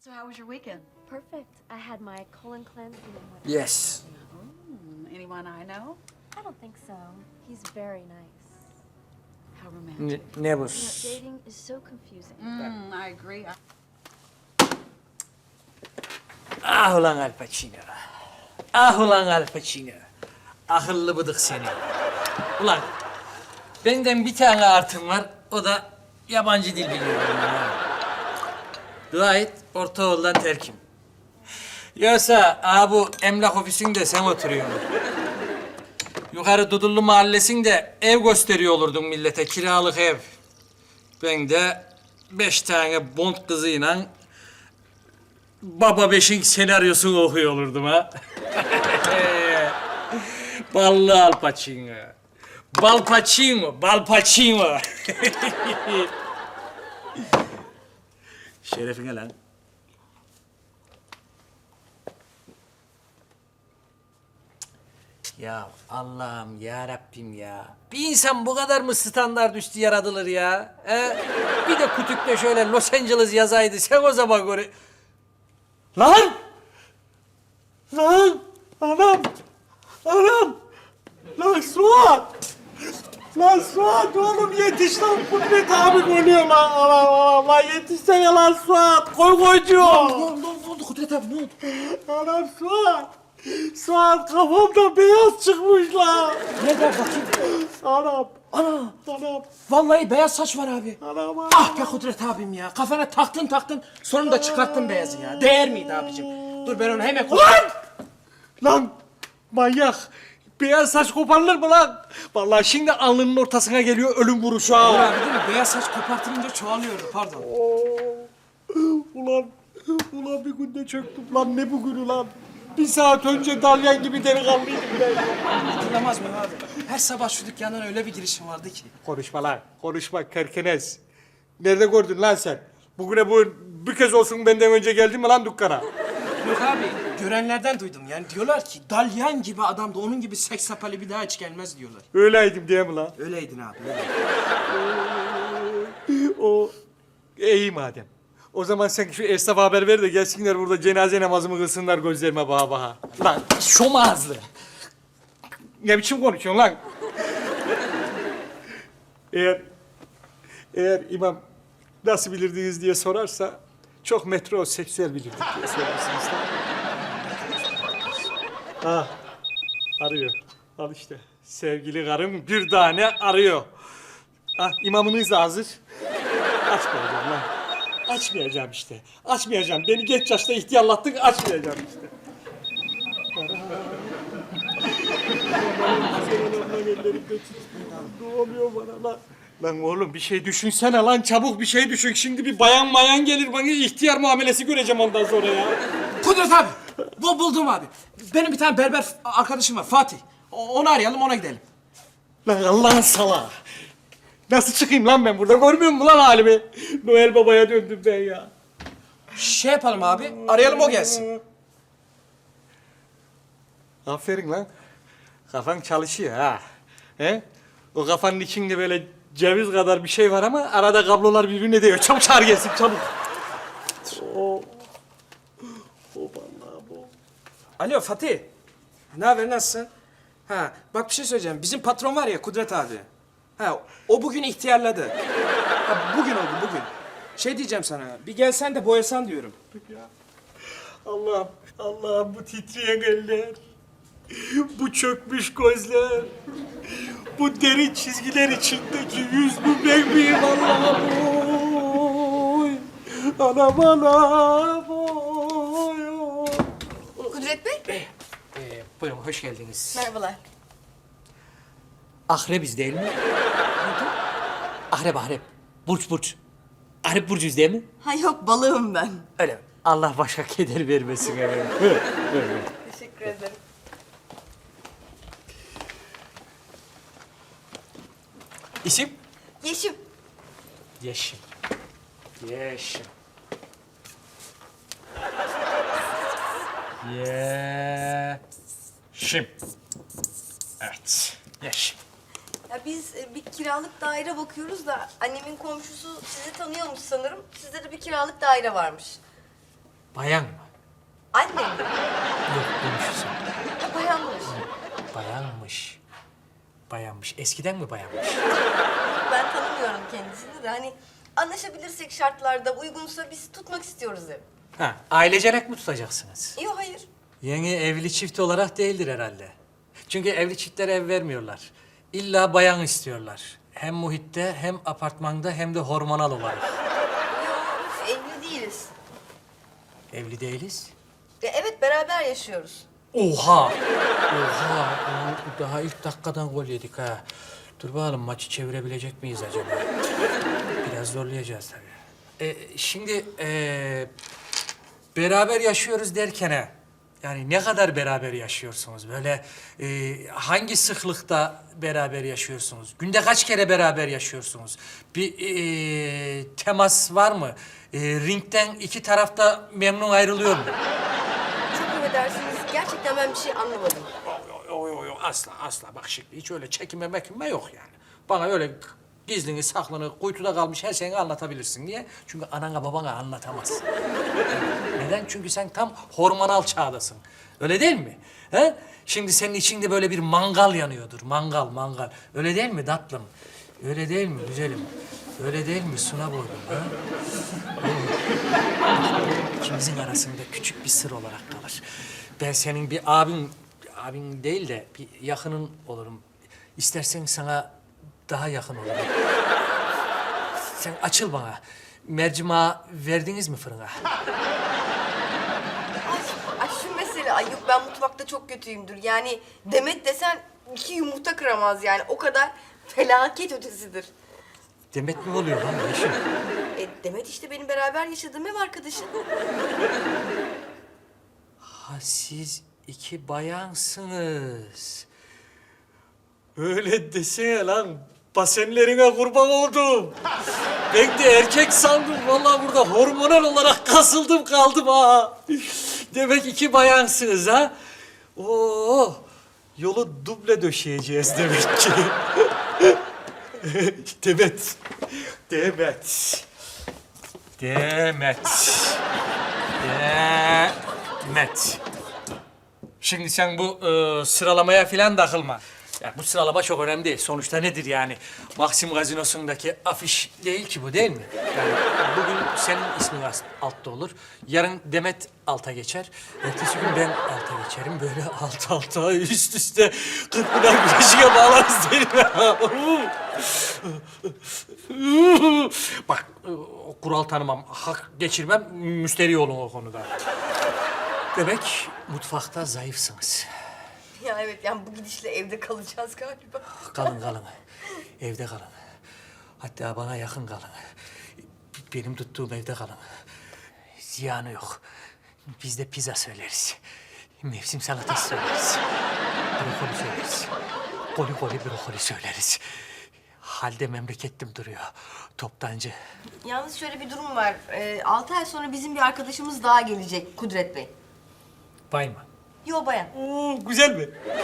So how was your weekend? Perfect. I had my colon cleansed and then. Yes. Hmm, Anyone I know? I don't think so. He's very nice. How romantic. ne bu? You know, dating is so confusing. Mm, I agree. I- Ah ulan Al Pacino. Ah ulan Al Pacino. Akıllı bıdık seni. Ulan benden bir tane artım var. O da yabancı dil biliyorum. ya. Dua et orta yoldan terkim. Yoksa aha bu emlak ofisinde sen oturuyorsun. Yukarı Dudullu mahallesinde ev gösteriyor olurdun millete kiralık ev. Ben de beş tane bond kızıyla Baba Beş'in senaryosunu okuyor olurdum ha. Ballı Al Pacino. Bal Pacino, Bal Pacino. Şerefine lan. Ya Allah'ım ya Rabbim ya. Bir insan bu kadar mı standart üstü yaratılır ya? He? Bir de kutupta şöyle Los Angeles yazaydı. Sen o zaman göre... Lan! Lan! Anam! Anam! Lan Suat! Lan Suat oğlum yetiş lan Kudret abi ölüyor lan anam anam lan yetişsene lan Suat koy koycu! Ne oldu, ne oldu Kudret abi ne oldu? Anam Suat! Suat kafamda beyaz çıkmış lan! Nerede bakayım? Anam! Ana! Anam! Vallahi beyaz saç var abi. Anam! anam. Ah be Kudret abim ya. Kafana taktın taktın. Sonunda çıkarttın beyazı ya. Değer miydi abicim? Dur ben onu hemen. Lan! Lan manyak! Beyaz saç koparılır mı lan? Vallahi şimdi alnının ortasına geliyor ölüm vuruşu ha. abi değil mi? Beyaz saç kopartılınca çoğalıyordu pardon. Ulan, ulan bir günde çöktüm lan ne bugünü lan? Bir saat önce dalyan gibi delikanlıydım ben. Hatırlamaz mı abi? Her sabah şu dükkandan öyle bir girişim vardı ki. Konuşma lan, konuşma kerkenez. Nerede gördün lan sen? Bugüne bu bir kez olsun benden önce geldin mi lan dükkana? Yok abi görenlerden duydum yani diyorlar ki dalyan gibi adam da onun gibi seks sapalı bir daha hiç gelmez diyorlar. Öyleydim diye mi lan? Öyleydin abi. öyle. O iyi madem. O zaman sen şu esnafa haber ver de gelsinler burada cenaze namazımı kılsınlar gözlerime baha baha. Lan şom ağızlı. Ne biçim konuşuyorsun lan? eğer eğer imam nasıl bilirdiniz diye sorarsa çok metroseksüel bilirdik diye sorarsınız. Ha, arıyor. Al işte. Sevgili karım bir tane arıyor. Ah imamınız da hazır. Açmayacağım lan. Açmayacağım işte. Açmayacağım. Beni geç yaşta ihtiyarlattın, açmayacağım işte. Ne oluyor bana lan? Lan oğlum bir şey düşünsene lan çabuk bir şey düşün. Şimdi bir bayan mayan gelir bana ihtiyar muamelesi göreceğim ondan sonra ya. Kudret abi. Bu buldum abi. Benim bir tane berber arkadaşım var Fatih. O- Onu arayalım ona gidelim. Lan Allah'ın salağı. Nasıl çıkayım lan ben burada? Görmüyor musun lan halimi? Noel Baba'ya döndüm ben ya. Şey yapalım abi. Arayalım o gelsin. Aferin lan. Kafan çalışıyor ha. He? O kafanın içinde böyle ceviz kadar bir şey var ama arada kablolar birbirine değiyor. Çabuk çağır gelsin çabuk. O. O bu. Alo Fatih. Ne haber nasılsın? Ha bak bir şey söyleyeceğim. Bizim patron var ya Kudret abi. Ha o bugün ihtiyarladı. Ha, bugün oldu bugün. Şey diyeceğim sana. Bir gelsen de boyasan diyorum. Allah'ım, Allah'ım bu titreyen eller. Bu çökmüş gözler. Bu derin çizgiler içindeki yüz bu ben miyim Allah'ım oy. Anam anam oy. oy. Kudret Bey. Ee, buyurun hoş geldiniz. Merhabalar. Ahrebiz değil mi? Ahrep ahrep. Burç burç. Ahrep burcuyuz değil mi? Ha yok balığım ben. Öyle mi? Allah başka keder vermesin efendim. Buyurun, buyurun, buyurun. Teşekkür ederim. İsim? Yeşim. Yeşim. Yeşim. Yeşim. Evet. Yeşim. Biz e, bir kiralık daire bakıyoruz da annemin komşusu sizi tanıyormuş sanırım. Sizde de bir kiralık daire varmış. Bayan mı? Annem mi? Yok komşusu. Ha, bayanmış. Bayanmış. Bayanmış. Eskiden mi bayanmış? Ben tanımıyorum kendisini de hani anlaşabilirsek şartlarda uygunsa biz tutmak istiyoruz ev. Ha, ailecek mi tutacaksınız? Yok hayır. Yeni evli çift olarak değildir herhalde. Çünkü evli çiftlere ev vermiyorlar. İlla bayan istiyorlar. Hem muhitte hem apartmanda hem de hormonal olarak. Evli değiliz. Evli değiliz. E, evet beraber yaşıyoruz. Oha! Oha! Daha ilk dakikadan gol yedik ha. Dur bakalım maçı çevirebilecek miyiz acaba? Biraz zorlayacağız tabii. E, şimdi e, beraber yaşıyoruz derken ha, yani ne kadar beraber yaşıyorsunuz? Böyle e, hangi sıklıkta beraber yaşıyorsunuz? Günde kaç kere beraber yaşıyorsunuz? Bir e, temas var mı? E, ringden iki tarafta memnun ayrılıyor mu? Çok affedersiniz gerçekten ben bir şey anlamadım. Yok yok yok asla asla bak şimdi hiç öyle çekinme mekinme yok yani. Bana öyle gizlini saklını kuytuda kalmış her şeyini anlatabilirsin. Niye? Çünkü anana babana anlatamaz. Neden? Çünkü sen tam hormonal çağdasın. Öyle değil mi? He? Şimdi senin içinde böyle bir mangal yanıyordur. Mangal, mangal. Öyle değil mi tatlım? Öyle değil mi güzelim? Öyle değil mi Suna boylum? Ha? İkimizin arasında küçük bir sır olarak kalır. Ben senin bir abin, abin değil de bir yakının olurum. İstersen sana daha yakın olurum. Sen açıl bana. Mercimeği verdiniz mi fırına? Ay, ay şu mesele. Ay yok ben mutfakta çok kötüyümdür. Yani Demet desen iki yumurta kıramaz yani. O kadar felaket ötesidir. Demet mi oluyor lan Yeşim? E, Demet işte benim beraber yaşadığım ev arkadaşım. Ha siz iki bayansınız. Öyle desene lan. Basenlerine kurban oldum. Ben de erkek sandım. Vallahi burada hormonal olarak kasıldım kaldım ha. Demek iki bayansınız ha. Oo, yolu duble döşeyeceğiz demek ki. Demet. Demet. Demet. Demet. Şimdi sen bu e, sıralamaya filan takılma. Ya bu sıralama çok önemli değil. Sonuçta nedir yani? Maxim Gazinosu'ndaki afiş değil ki bu değil mi? Yani bugün senin ismin altta olur. Yarın Demet alta geçer. Ertesi gün ben alta geçerim. Böyle alt alta üst üste kırkpınar güneşine bağlarız değil mi? Bak kural tanımam. Hak geçirmem. Müşteri olun o konuda. Demek mutfakta zayıfsınız. Ya evet yani bu gidişle evde kalacağız galiba. Kalın kalın. Evde kalın. Hatta bana yakın kalın. Benim tuttuğum evde kalın. Ziyanı yok. Biz de pizza söyleriz. Mevsim salatası söyleriz. Brokoli söyleriz. Koli koli brokoli söyleriz. Halde memlekettim duruyor. Toptancı. Yalnız şöyle bir durum var. Ee, altı ay sonra bizim bir arkadaşımız daha gelecek Kudret Bey. Bay mı? Yo bayan. Oo, güzel mi? Ya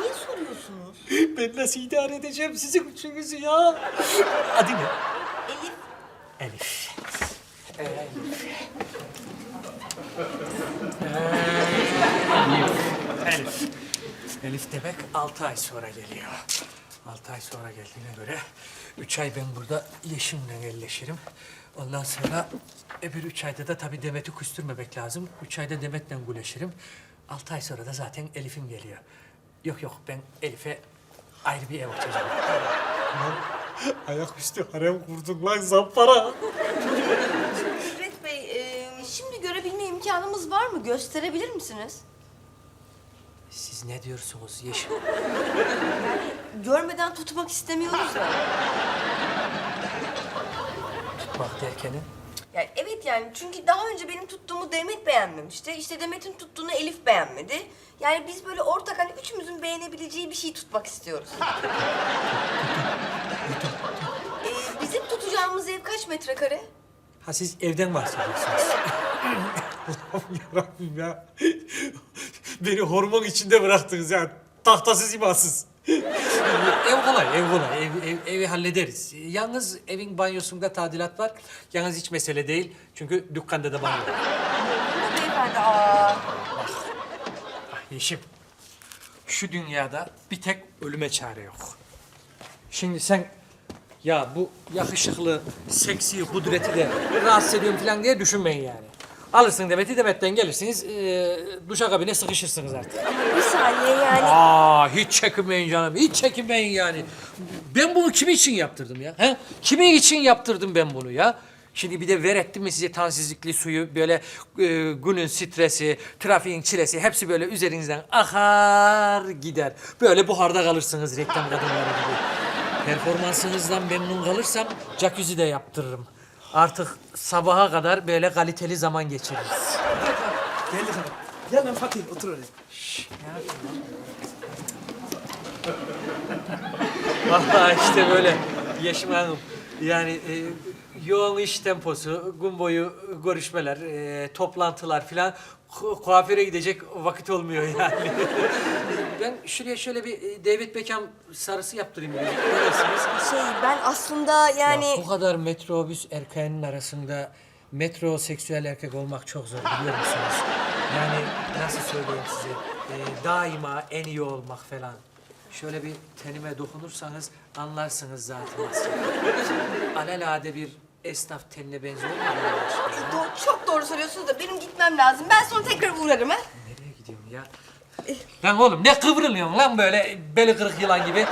niye soruyorsunuz? Ben nasıl idare edeceğim sizin üçünüzü ya? Adı ne? Elif Elif. Elif. Elif. Elif demek altı ay sonra geliyor. Altı ay sonra geldiğine göre üç ay ben burada Yeşim'le elleşirim. Ondan sonra öbür üç ayda da tabii Demet'i küstürmemek lazım. Üç ayda Demet'le güleşirim. Altı ay sonra da zaten Elif'im geliyor. Yok yok ben Elif'e ayrı bir ev açacağım. Ayaküstü harem kurdun lan zampara. Kudret Bey, e, şimdi görebilme imkanımız var mı? Gösterebilir misiniz? Siz ne diyorsunuz Yeşim? Görmeden tutmak istemiyoruz da. Tutmak derken Yani evet yani çünkü daha önce benim tuttuğumu Demet beğenmemişti. İşte Demet'in tuttuğunu Elif beğenmedi. Yani biz böyle ortak hani üçümüzün beğenebileceği bir şey tutmak istiyoruz. Ee, bizim tutacağımız ev kaç metrekare? Ha siz evden bahsediyorsunuz. Allah'ım yarabbim ya. Beni hormon içinde bıraktınız ya. Tahtasız imansız. ev kolay, ev kolay. Ev, ev- evi hallederiz. Yalnız evin banyosunda tadilat var. Yalnız hiç mesele değil. Çünkü dükkanda da banyo var. Beyefendi aa. Yeşim, şu dünyada bir tek ölüme çare yok. Şimdi sen ya bu yakışıklı, seksi kudreti de rahatsız ediyorum falan diye düşünmeyin yani. Alırsın Demet'i, Demet'ten gelirsiniz, e, duşakabine sıkışırsınız artık. Bir saniye yani. Aa hiç çekinmeyin canım, hiç çekinmeyin yani. Ben bunu kimin için yaptırdım ya? He? Kimin için yaptırdım ben bunu ya? Şimdi bir de ver ettim mi size tansizlikli suyu böyle e, günün stresi, trafiğin çilesi hepsi böyle üzerinizden akar gider. Böyle buharda kalırsınız reklam kadınları gibi. Performansınızdan memnun kalırsam jacuzzi de yaptırırım. Artık sabaha kadar böyle kaliteli zaman geçiririz. Geldik hanım. Gel lan Fatih otur oraya. Vallahi işte böyle Yeşim Hanım. Yani e, yoğun iş temposu, gün boyu görüşmeler, e, toplantılar filan ku- kuaföre gidecek vakit olmuyor yani. ben şuraya şöyle bir e, David Beckham sarısı yaptırayım dedim. Ne dersiniz? Şey ben aslında yani... Ya bu kadar metrobüs erkeğinin arasında metroseksüel erkek olmak çok zor biliyor musunuz? Yani nasıl söyleyeyim size? Ee, daima en iyi olmak falan. Şöyle bir tenime dokunursanız anlarsınız zaten aslında. Alelade bir esnaf tenine benziyor mu? Do- çok doğru söylüyorsunuz da benim gitmem lazım. Ben sonra tekrar uğrarım ha. Nereye gidiyorsun ya? Lan oğlum ne kıvrılıyorsun lan böyle beli kırık yılan gibi?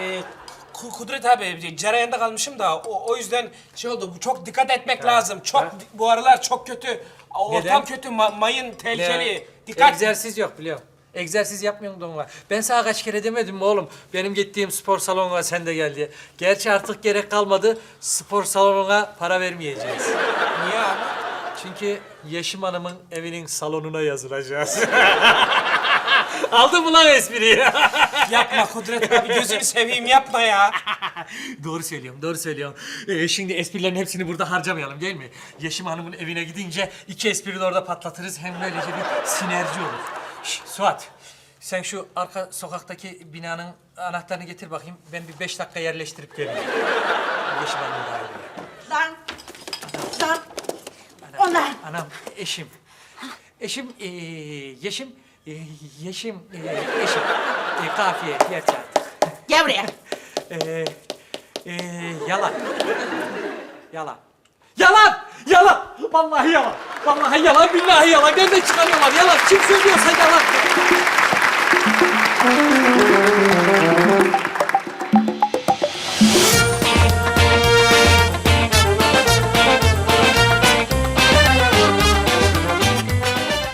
Ee, Ku- Kudret abi cereyanda kalmışım da o, o yüzden şey oldu. Bu çok dikkat etmek lazım. Çok ha. bu aralar çok kötü. Ortam Neden? kötü. ma- mayın tehlikeli. Dikkat. Egzersiz yok biliyorum. Egzersiz yapmıyorsun donla. Ben sana kaç kere demedim mi oğlum? Benim gittiğim spor salonuna sen de gel diye. Gerçi artık gerek kalmadı. Spor salonuna para vermeyeceğiz. Niye abi? Çünkü Yeşim Hanım'ın evinin salonuna yazılacağız. Aldın mı lan espriyi? Yapma Kudret abi gözünü seveyim yapma ya. doğru söylüyorum, doğru söylüyorum. Ee, şimdi esprilerin hepsini burada harcamayalım değil mi? Yeşim Hanım'ın evine gidince iki espri de orada patlatırız. Hem böylece bir sinerji olur. Şş, Suat, sen şu arka sokaktaki binanın anahtarını getir bakayım. Ben bir beş dakika yerleştirip geleyim. Yeşim Hanım'ın daireye. onlar? Anam, eşim. Eşim, ee, yeşim, ee, yeşim, ee, eşim. E, kafiye, yer çarptık. Gel buraya. Ee, ee, yalan. Yalan. Yalan! Yalan! Vallahi yalan. Vallahi yalan, billahi yalan. Nereden çıkarıyorlar? Yalan. Kim söylüyorsa yalan.